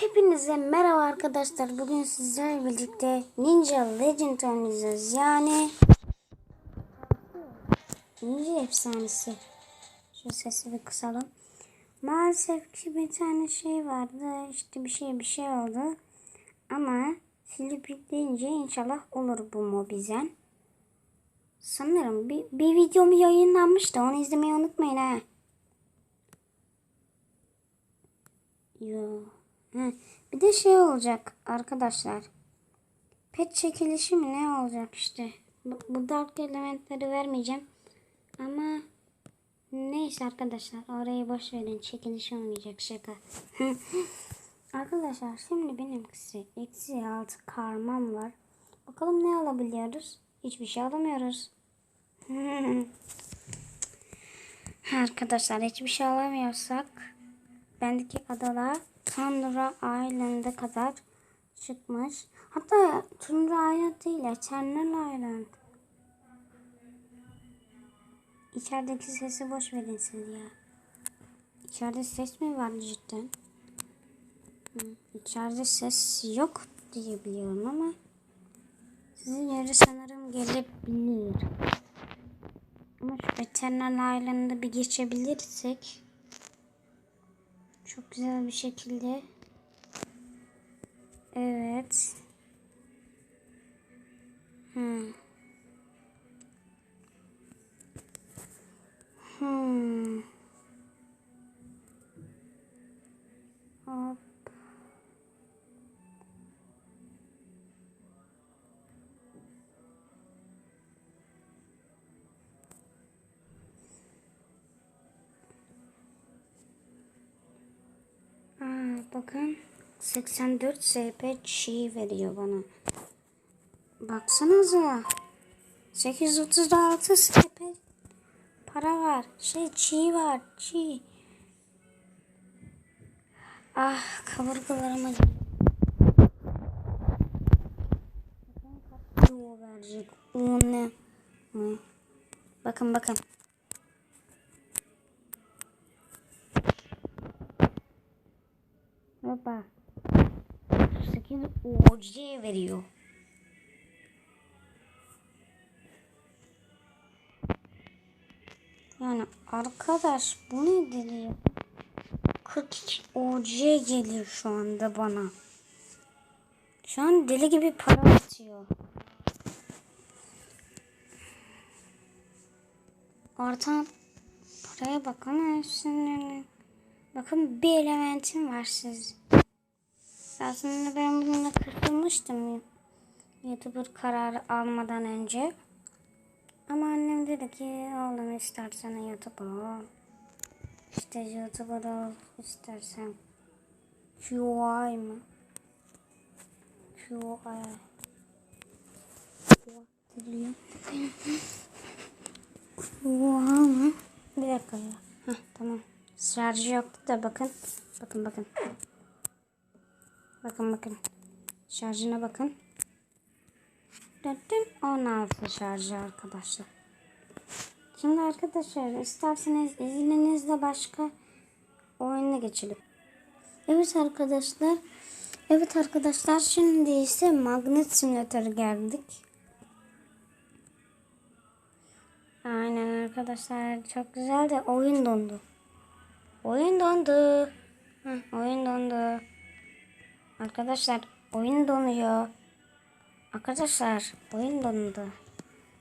Hepinize merhaba arkadaşlar. Bugün sizlerle birlikte Ninja Legend oynayacağız. Yani Ninja efsanesi. Şu sesi bir kısalım. Maalesef ki bir tane şey vardı. İşte bir şey bir şey oldu. Ama silip yükleyince inşallah olur bu mobizen. Sanırım bir, bir videom yayınlanmıştı. Onu izlemeyi unutmayın ha. Yo. Bir de şey olacak arkadaşlar. Pet çekilişi mi ne olacak işte. Bu, bu dark elementleri vermeyeceğim. Ama neyse arkadaşlar orayı boş verin. Çekiliş olmayacak şaka. arkadaşlar şimdi benimkisi eksi altı karmam var. Bakalım ne alabiliyoruz? Hiçbir şey alamıyoruz. arkadaşlar hiçbir şey alamıyorsak bendeki adalar Tundra Island'a kadar çıkmış. Hatta Tundra Island değil, Eternal Island. İçerideki sesi boş verin siz ya. İçeride ses mi var cidden? Hı, İçeride ses yok diye biliyorum ama sizin yere sanırım gelebilir. Ama şu Eternal Island'ı bir geçebilirsek çok güzel bir şekilde. Evet. Hmm. Bakın 84 SP çiğ veriyor bana. Baksanıza. 836 SP para var. Şey çiğ var. Çiğ. Ah kaburgalarıma verecek. O ne? Hı. Bakın bakın. Hoppa. 8 OC veriyor. Yani arkadaş bu nedir ya? 42 OC geliyor şu anda bana. Şu an deli gibi para atıyor. Artan paraya bakın hepsinin. Bakın bir elementim var siz. Aslında ben bununla kırılmıştım. YouTuber kararı almadan önce. Ama annem dedi ki oğlum istersen YouTuber ol. İşte YouTuber ol istersen. QI mı? QI. QI mı? Bir dakika ya. Heh, tamam. Şarjı yoktu da bakın. Bakın bakın. Bakın bakın. Şarjına bakın. 16 şarjı arkadaşlar. Şimdi arkadaşlar isterseniz izninizle başka oyuna geçelim. Evet arkadaşlar. Evet arkadaşlar şimdi ise magnet simülatörü geldik. Aynen arkadaşlar çok güzel de oyun dondu. Oyun dondu. Heh, oyun dondu. Arkadaşlar oyun donuyor. Arkadaşlar oyun dondu.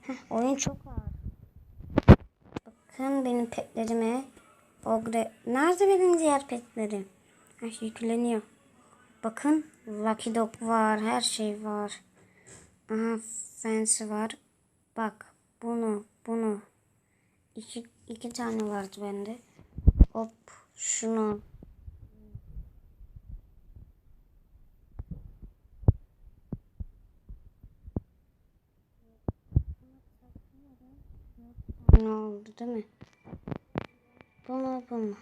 Heh, oyun çok ağır. Bakın benim petlerime. Ogre. Nerede benim diğer petlerim? Şey yükleniyor. Bakın Lucky Dog var. Her şey var. Aha Fancy var. Bak bunu bunu. İki, iki tane vardı bende. Hop şunu. Ne oldu değil mi? Bu mu bu?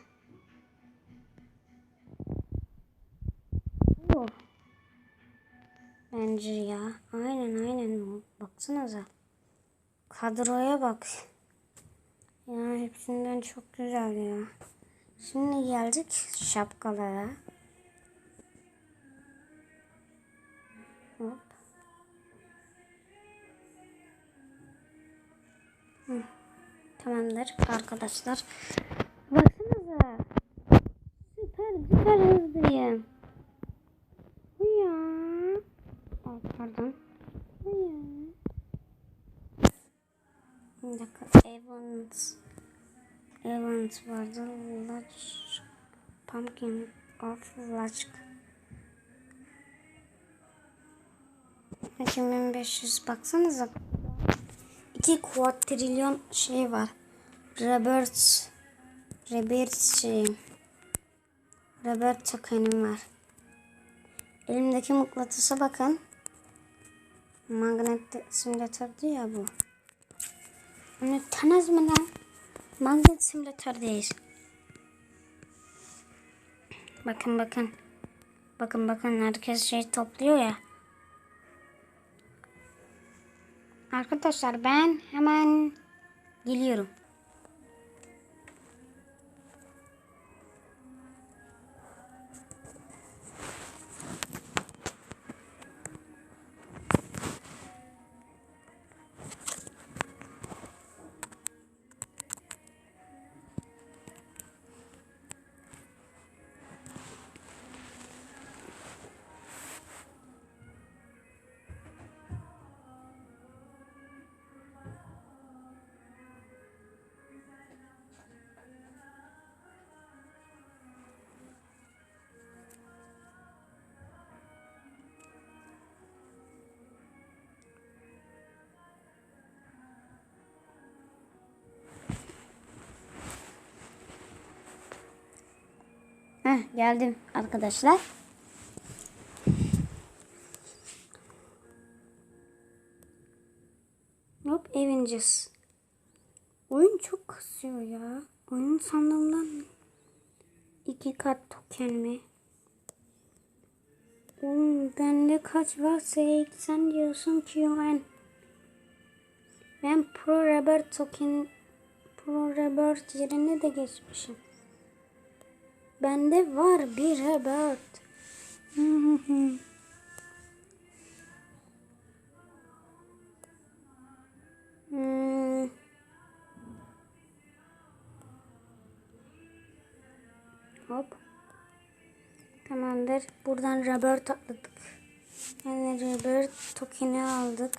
Bu. Bence ya. Aynen aynen. Baksanıza. Kadroya bak. Ya hepsinden çok güzel ya. Şimdi geldik şapkalara. Hop. Hı. Tamamdır arkadaşlar. Baksanıza. Süper süper hızlıyım. Ya. Oh, pardon. Ya. Bir dakika. Evans. Evans vardı. Large Pumpkin of Large 2500 baksanıza. 2 kuatrilyon şey var. Robert Robert şey Robert tokenim var. Elimdeki mıknatısa bakın. Magnet simülatördü ya bu. Onu tanız mı lan? Magnet simülatör değil. Bakın bakın. Bakın bakın herkes şey topluyor ya. Arkadaşlar ben hemen geliyorum. Heh, geldim arkadaşlar. Hop Avengers. Oyun çok kasıyor ya. Oyun sandığımdan iki kat token mi? Oğlum bende kaç varsa sen diyorsun ki ben ben Pro Rubber token Pro Rubber yerine de geçmişim. Bende var bir Robert. Hmm. Hop. Tamamdır. Buradan Robert atladık. Yani Robert tokeni aldık.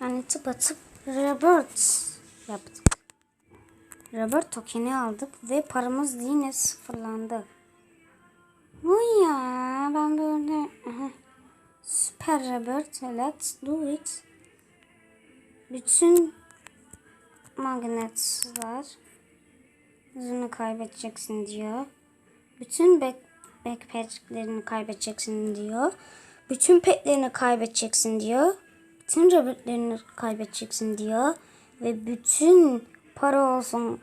Yani tıpatıp Robert yaptık. Robert tokeni aldık ve paramız yine sıfırlandı. Bu ya ben böyle aha. Süper Robert let's do it. Bütün magnetler hızını kaybedeceksin diyor. Bütün back, backpacklerini kaybedeceksin diyor. Bütün petlerini kaybedeceksin diyor. Bütün robotlerini kaybedeceksin diyor. Ve bütün para olsun,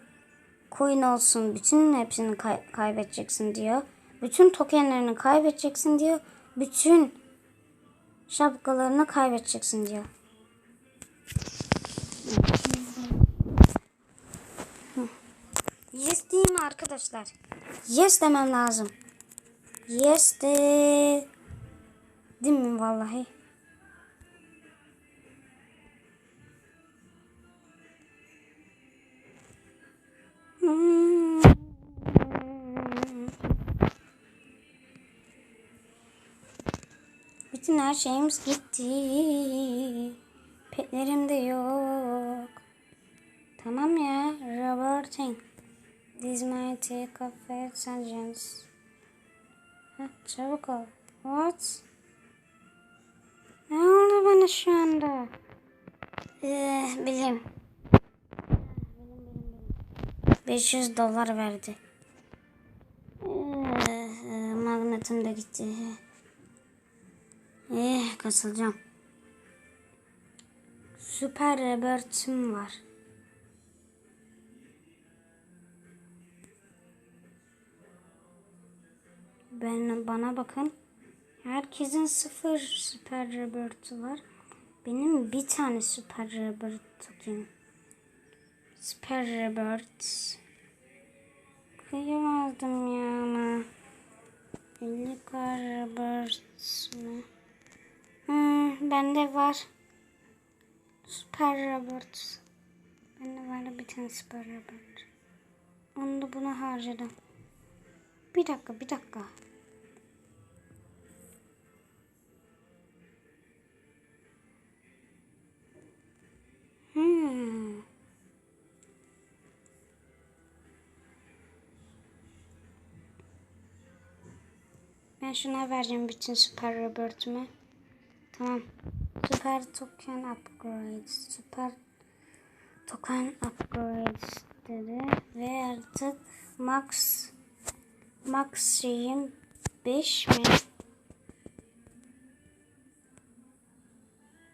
coin olsun, bütün hepsini kay- kaybedeceksin diyor. Bütün tokenlerini kaybedeceksin diyor. Bütün şapkalarını kaybedeceksin diyor. Yes diyeyim mi arkadaşlar? Yes demem lazım. Yes de... Değil mi vallahi? Bütün her şeyimiz gitti. Petlerim de yok. Tamam ya. Roberting. This might take a fair sentence. Heh, çabuk ol. What? Ne oldu bana şu anda? Ee, bilim. 500 dolar verdi. Ee, magnetim de gitti. Eh, kasılacağım. Süper Robert'im var. Ben bana bakın. Herkesin sıfır süper Robert'ı var. Benim bir tane süper Robert token. Süper Robert. Kıyamazdım ya ama. 50 Robert mı? Hmm, bende var. Süper Robert. Bende var bir tane Süper Robert. Onu da buna harcadım. Bir dakika, bir dakika. Hmm. Ben şuna vereceğim bütün Süper Robert'ümü. Tamam. Süper token upgrade. Süper token upgrade dedi. Ve artık max max şeyim 5 mi?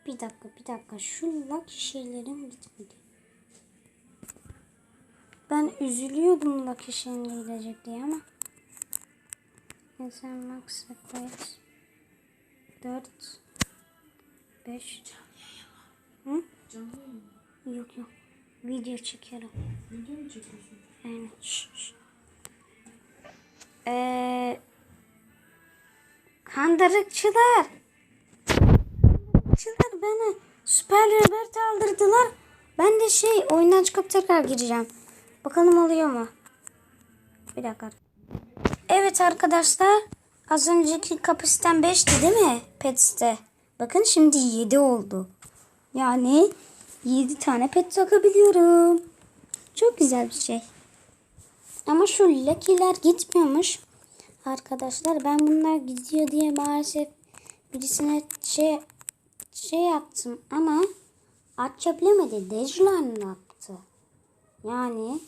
Bir dakika bir dakika. Şu lucky şeylerim bitmedi. Ben üzülüyordum lucky şeyin gidecek diye ama. Insan max upgrade. 4 5 Hı? Yok yok. Video çekiyorum. Video mu çekiyorsun? Aynen. Şş, şş. Ee, kandırıkçılar. Kandırıkçılar bana Süper Robert aldırdılar. Ben de şey oyundan çıkıp tekrar gireceğim. Bakalım oluyor mu? Bir dakika. Evet arkadaşlar. Az önceki kapasitem 5'ti değil mi? Pets'te. Bakın şimdi 7 oldu. Yani 7 tane pet takabiliyorum. Çok güzel bir şey. Ama şu lucky'ler gitmiyormuş. Arkadaşlar ben bunlar gidiyor diye maalesef birisine şey şey yaptım ama açabilemedi. Deadline yaptı. Yani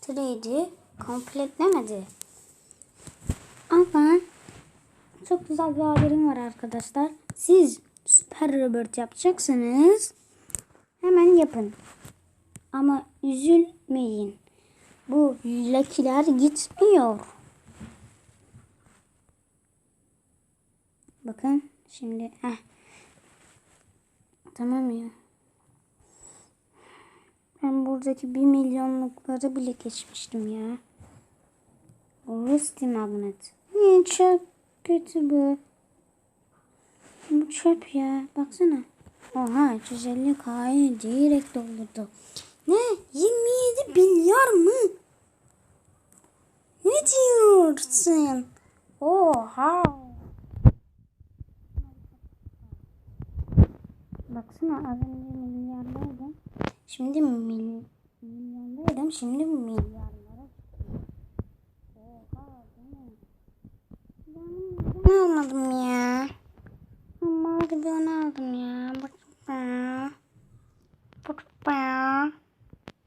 trade'i kompletlemedi. Ama çok güzel bir haberim var arkadaşlar. Siz Süper Robert yapacaksınız. Hemen yapın. Ama üzülmeyin. Bu lucky'ler gitmiyor. Bakın şimdi. Heh. Tamam ya. Ben buradaki bir milyonlukları bile geçmiştim ya. Rusty magnet. Ne çok kötü bu. Bu çöp ya. Baksana. Oha 350 K'yı direkt doldurdu. Ne? 27 milyar mı? Ne diyorsun? Oha. Baksana az önce milyardaydım. Şimdi mil, milyondaydım. Şimdi milyarlara çıktım. Oha değil mi? Ben ne almadım ya? Mal gibi onu aldım ya. Bak be. Bak be.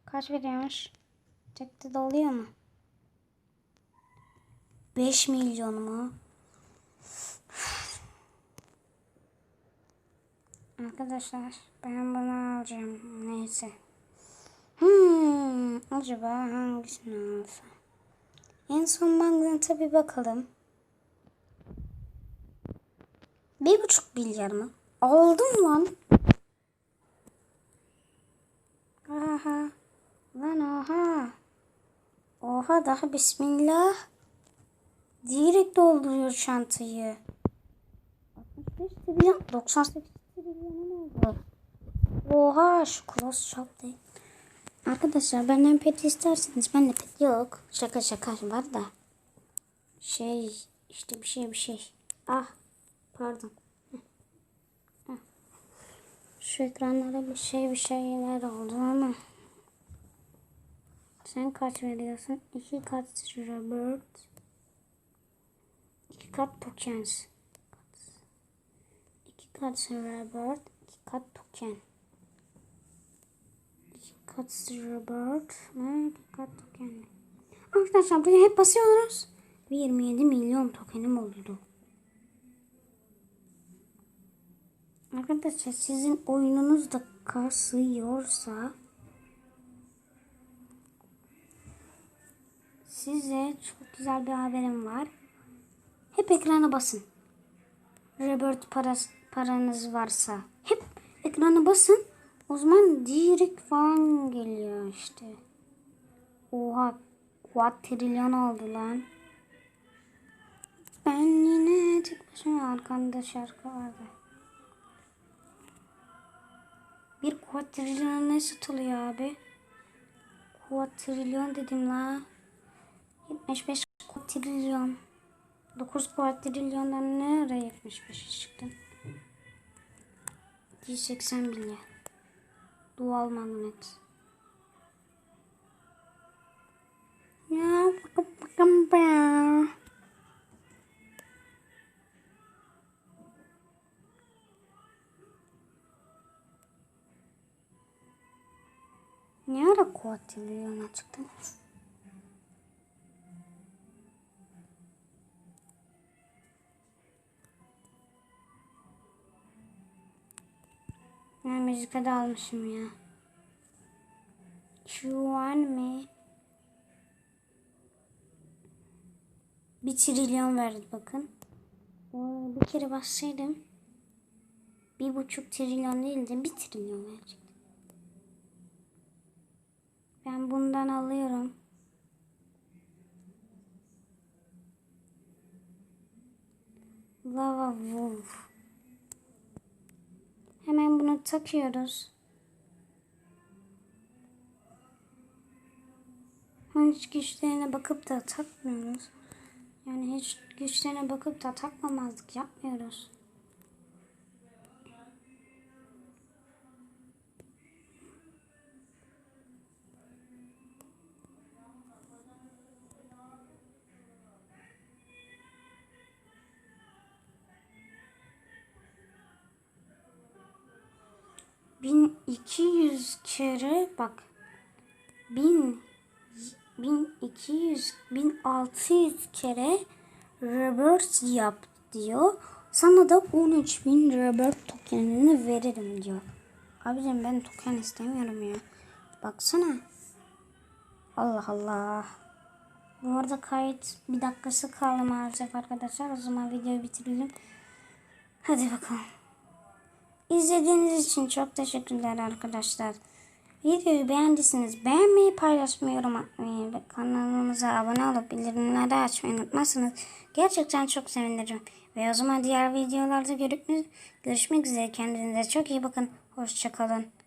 Kaç veriyormuş? Tekte doluyor mu? 5 milyon mu? Arkadaşlar ben bunu alacağım. Neyse. Hmm, acaba hangisini alsam? En son magnete bir bakalım. Bir buçuk milyar mı? Aldım lan. Aha. Lan oha. Oha daha bismillah. Direkt dolduruyor çantayı. 65 trilyon 98 trilyonun oldu. Oha şu klos çok değil. Arkadaşlar benden pet isterseniz bende pet yok. Şaka şaka var da. Şey işte bir şey bir şey. Ah pardon. Şu ekranlara bir şey bir şeyler oldu ama. Sen kaç veriyorsun? İki kat Robert. İki kat tokens. İki kat Robert. iki kat token. İki kat Robert. Ne? İki kat token. Arkadaşlar buraya hep basıyoruz. Ve 27 milyon tokenim oldu. Arkadaşlar sizin oyununuz da kasıyorsa size çok güzel bir haberim var. Hep ekrana basın. Robert paras, paranız varsa. Hep ekrana basın. O zaman direkt falan geliyor işte. Oha. Quadrilyon oldu lan. Ben yine tek başıma arkamda şarkı vardı. Kuatrilyon ne satılıyor abi? Kuatrilyon dedim la. 75 kuatrilyon. 9 kuatrilyondan ne ara 75 çıktı? 180 milyar. Dual magnet. Ya bakın bakın be. Ne ara kuatrilyona çıktı? Ya müzike de almışım ya. Şu an mı? Bir trilyon verdi bakın. Bir kere bassaydım. Bir buçuk trilyon değil de bir trilyon verecek. Ben bundan alıyorum. Lava Wolf. Hemen bunu takıyoruz. Hiç güçlerine bakıp da takmıyoruz. Yani hiç güçlerine bakıp da takmamazlık yapmıyoruz. Kere bak. Bin bin iki yüz bin altı yüz kere reverse yap diyor. Sana da 13 bin reverse tokenini veririm diyor. Abicim ben token istemiyorum ya. Baksana. Allah Allah. Bu arada kayıt bir dakikası kaldı maalesef arkadaşlar. O zaman videoyu bitirelim. Hadi bakalım. İzlediğiniz için çok teşekkürler arkadaşlar. Videoyu beğendiyseniz beğenmeyi, paylaşmayı, yorum atmayı ve kanalımıza abone olup bildirimleri açmayı unutmazsanız gerçekten çok sevinirim. Ve o zaman diğer videolarda görüşmek, üzere. Kendinize çok iyi bakın. Hoşçakalın.